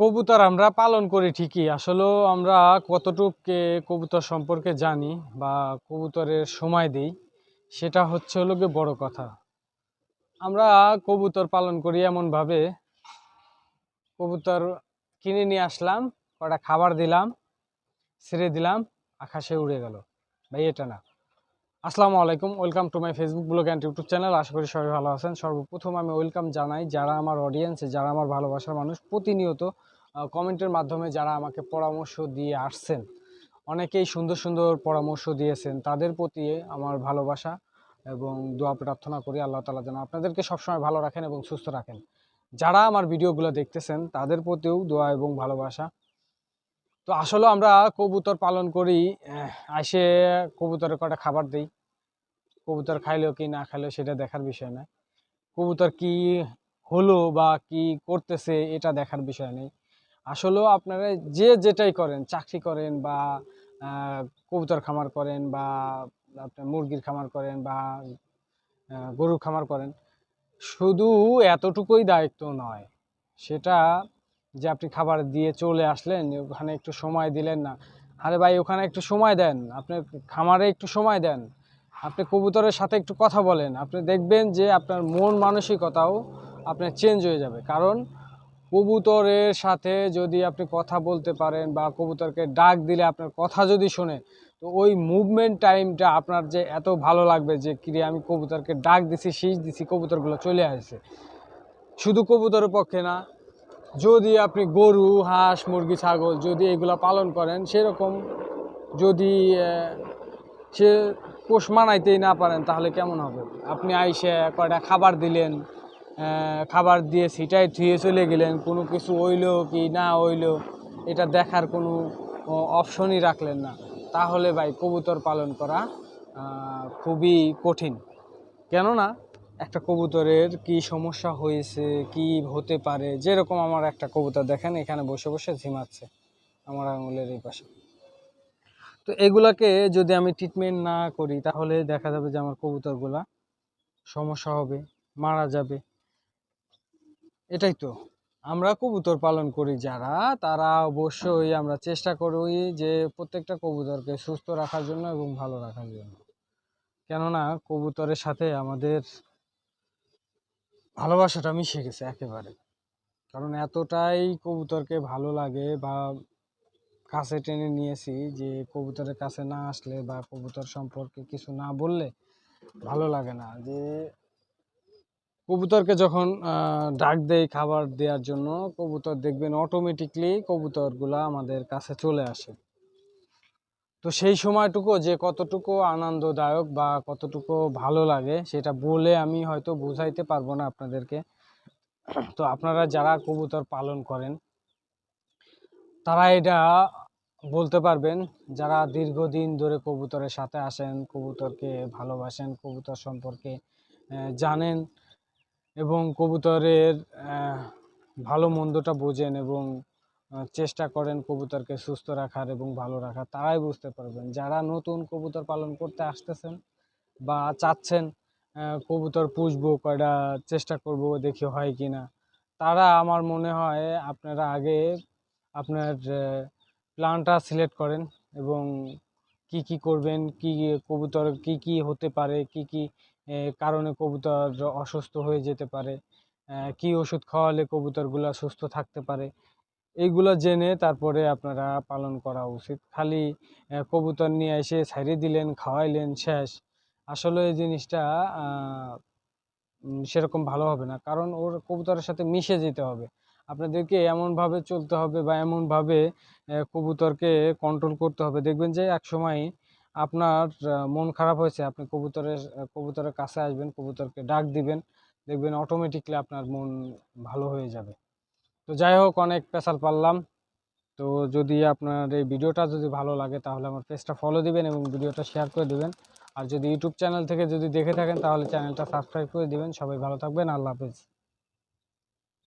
কবুতর আমরা পালন করি ঠিকই। আসলেও আমরা কতটুক কবুতর সম্পর্কে জানি বা কবুতরের সময় দিই, সেটা হচ্ছে হলো গিয়ে বড় কথা। আমরা কবুতর পালন করি এমনভাবে, কবুতর কিনে নিয়ে আসলাম, কটা খাবার দিলাম, ছেড়ে দিলাম, আকাশে উড়ে গেল। ভাই, এটা না। আসসালামু আলাইকুম, welcome to my Facebook blog and YouTube channel. আশা করি সবাই ভালো আছেন। সর্বপ্রথম আমি ওয়েলকাম জানাই, যারা আমার অডিয়েন্সে যারা আমার ভালোবাসার মানুষ, প্রতিনিয়ত কমেন্টের মাধ্যমে যারা আমাকে পরামর্শ দিয়ে আসছেন, অনেকেই সুন্দর সুন্দর পরামর্শ দিয়েছেন, তাদের প্রতি আমার ভালোবাসা এবং দোয়া প্রার্থনা করি আল্লাহ তালা যেন আপনাদেরকে সবসময় ভালো রাখেন এবং সুস্থ রাখেন। যারা আমার ভিডিওগুলো দেখতেছেন, তাদের প্রতিও দোয়া এবং ভালোবাসা। তো আসলে আমরা কবুতর পালন করি আসে কবুতরের কটা খাবার দিই। কবুতর খাইলেও কি না খাইলেও সেটা দেখার বিষয় না কবুতর কি হলো বা কি করতেছে এটা দেখার বিষয় নেই। আসলেও আপনারা যে যেটাই করেন, চাকরি করেন বা কবুতর খামার করেন বা, আপনার মুরগির খামার করেন বা গরুর খামার করেন, শুধু এতটুকুই দায়িত্ব নয়। সেটা যে আপনি খাবার দিয়ে চলে আসলেন, ওখানে একটু সময় দিলেন না, আরে ভাই ওখানে একটু সময় দেন, আপনি খামারে একটু সময় দেন, আপনি কবুতরের সাথে একটু কথা বলেন, আপনি দেখবেন যে আপনার মন মানসিকতাও আপনার চেঞ্জ হয়ে যাবে। কারণ কবুতরের সাথে যদি আপনি কথা বলতে পারেন বা কবুতরকে ডাক দিলে আপনার কথা যদি শোনে, তো ওই মুভমেন্ট টাইমটা আপনার যে এত ভালো লাগবে যে কিরে আমি কবুতরকে ডাক দিছি, শীষ দিছি, কবুতরগুলো চলে আসছে। শুধু কবুতরের পক্ষে না, যদি আপনি গরু, হাঁস, মুরগি, ছাগল যদি এগুলো পালন করেন, সেরকম যদি সে পোষ মানাইতেই না পারেন, তাহলে কেমন হবে? আপনি আইসে কয়টা খাবার দিলেন খাবার দিয়ে সিটাই ধুয়ে চলে গেলেন, কোনো কিছু হইল কি না হইল, এটা দেখার কোনো অপশনই রাখলেন না। তাহলে ভাই কবুতর পালন করা খুবই কঠিন। কেননা, একটা কবুতরের কি সমস্যা হয়েছে, কি হতে পারে, যেরকম আমার একটা কবুতর দেখেন, এখানে বসে বসে ঝিমাচ্ছে আমার আঙুলের এই পাশে। তো এগুলাকে যদি আমি ট্রিটমেন্ট না করি, তাহলে দেখা যাবে যে আমার কবুতরগুলা সমস্যা হবে, মারা যাবে। এটাই তো। আমরা কবুতর পালন করি যারা, তারা অবশ্যই আমরা চেষ্টা করি যে প্রত্যেকটা কবুতরকে সুস্থ রাখার জন্য এবং ভালো রাখার জন্য। কেননা কবুতরের সাথে আমাদের ভালোবাসাটা মিশে গেছে একেবারে। কারণ এতটাই কবুতরকে ভালো লাগে বা কাছে টেনে নিয়েছি যে কবুতরের কাছে না আসলে বা কবুতর সম্পর্কে কিছু না বললে ভালো লাগে না। যে কবুতরকে যখন ডাক দেই খাবার দেওয়ার জন্য, কবুতর দেখবেন অটোমেটিকলি কবুতরগুলা আমাদের কাছে চলে আসে। তো সেই সময়টুকু যে কতটুকু আনন্দদায়ক বা কতটুকু ভালো লাগে, সেটা বলে আমি হয়তো বোঝাইতে পারব না আপনাদেরকে। তো আপনারা যারা কবুতর পালন করেন, তারা এটা বলতে পারবেন, যারা দীর্ঘদিন ধরে কবুতরের সাথে আসেন, কবুতরকে ভালোবাসেন, কবুতর সম্পর্কে জানেন এবং কবুতরের ভালো মন্দটা বোঝেন এবং চেষ্টা করেন কবুতরকে সুস্থ রাখার এবং ভালো রাখার, তারাই বুঝতে পারবেন। যারা নতুন কবুতর পালন করতে আসতেছেন বা চাচ্ছেন কবুতর পুষবো, কয়টা চেষ্টা করব, দেখি হয় কি না, তারা আমার মনে হয় আপনারা আগে আপনার প্ল্যানটা সিলেক্ট করেন এবং কি কি করবেন, কি কবুতর কি কি হতে পারে, কি কি কারণে কবুতর অসুস্থ হয়ে যেতে পারে। কি ওষুধ খাওয়ালে কবুতরগুলো সুস্থ থাকতে পারে? এইগুলো জেনে তারপরে আপনারা পালন করা উচিত। খালি কবুতর নিয়ে এসে ছাড়িয়ে দিলেন, খাওয়াইলেন, শেষ। আসলে এই জিনিসটা সেরকম ভালো হবে না। কারণ ওর কবুতরের সাথে মিশে যেতে হবে। আপনাদেরকে এমনভাবে চলতে হবে বা এমনভাবে কবুতরকে কন্ট্রোল করতে হবে। দেখবেন যে এক সময় আপনার মন খারাপ হয়েছে, আপনি কবুতরের কবুতরের কাছে আসবেন, কবুতরকে ডাক দিবেন, দেখবেন অটোমেটিকলি আপনার মন ভালো হয়ে যাবে। তো যাই হোক, অনেক পেশাল পারলাম। তো যদি আপনার এই ভিডিওটা যদি ভালো লাগে, তাহলে আমার পেজটা ফলো দিবেন এবং ভিডিওটা শেয়ার করে দিবেন। আর যদি ইউটিউব চ্যানেল থেকে যদি দেখে থাকেন, তাহলে চ্যানেলটা সাবস্ক্রাইব করে দিবেন। সবাই ভালো থাকবেন। আল্লাহ হাফেজ।